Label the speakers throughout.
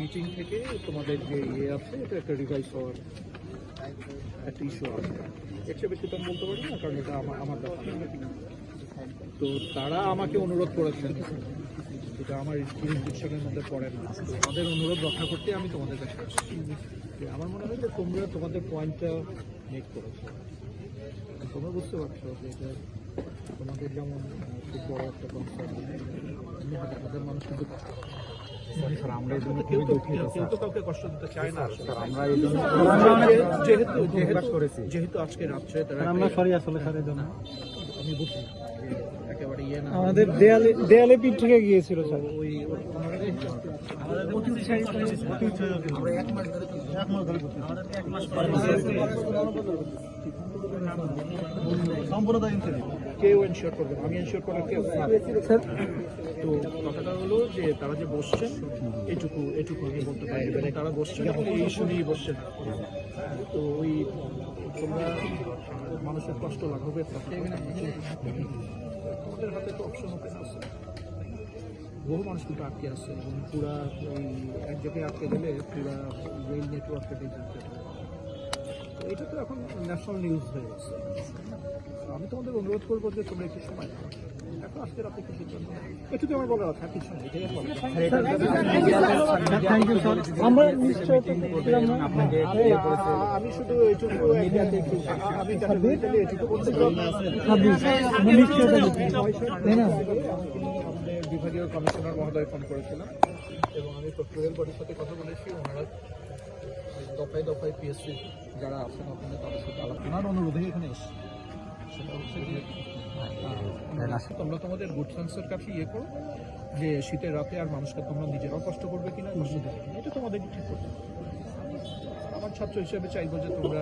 Speaker 1: Meeting থেকে তোমাদের যে ইয়ে আছে, এটা একটা হওয়ার তো বলতে না, কারণ এটা আমার তো তারা আমাকে অনুরোধ করেছেন, এটা আমার জুরিসডিকশনের মধ্যে পড়ে না। তাদের অনুরোধ রক্ষা করতে আমি তোমাদের কাছে আমার মনে হয় যে তোমরা তোমাদের পয়েন্টটা মেক করেছ। তোমরা বুঝতে পারছ যে এটা তোমাদের যেমন খুব বড় একটা কনসার্ন এমনি হাজার হাজার মানুষ কিন্তু কষ্ট তো কেউ তো কাউকে কষ্ট দিতে চায় না। আমরা এই জন্য যেহেতু যেহেতু যেহেতু আজকে রাত্রে তারা
Speaker 2: আমরা সরি আসলে স্যার এই জন্য।
Speaker 1: আমি বুঝি একেবারে ইয়ে না।
Speaker 2: আমাদের দেয়ালে দেয়ালে পিঠ থেকে গিয়েছিল স্যার।
Speaker 1: ওই ওনারা কেউ এনশিওর করবে আমি এনশিওর করার কেউ
Speaker 2: স্যার।
Speaker 1: তো কথাটা হলো যে তারা যে বসছেন এটুকু এটুকু আমি বলতে পারি। এবং তারা বসছেন এই ইস্যু নিয়েই বসছেন। তো ওই তোমরা মানুষের কষ্ট লাঘবে থাকে আমাদের হাতে তো অপশন ওপেন আছে। বহু মানুষ কিন্তু আটকে আসছে এবং পুরা ওই এক জায়গায় আটকে গেলে পুরা রেল নেটওয়ার্কটা তো এটা তো এখন ন্যাশনাল নিউজ হয়ে গেছে। আমি তোমাদের অনুরোধ করব যে তোমরা একটু সময় এখন আজকে রাতে কিছু এটুকু আমার বলার আছে কিছু আমি শুধু এটুকু আমি এটুকু বলতে বিভাগীয় কমিশনার মহোদয় ফোন করেছিলাম এবং আমি প্রক্রিয়ার বডির সাথে কথা বলেছি ওনারা দফায় দফায় পিএসসি যারা আছেন ওখানে তাদের সাথে আলাপ ওনার অনুরোধে এখানে এসেছি সেটা হচ্ছে যে তোমরা তোমাদের গুড সেন্সের কাছে ইয়ে করো যে শীতের রাতে আর মানুষকে তোমরা নিজেরাও কষ্ট করবে কিনা কষ্ট দেবে এটা তোমাদের ঠিক করতে আমার ছাত্র হিসেবে চাইব যে তোমরা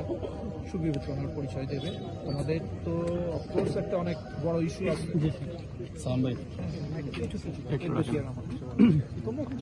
Speaker 1: সুবিবেচনার পরিচয় দেবে তোমাদের তো অফকোর্স একটা অনেক বড় ইস্যু আছে। তোমরা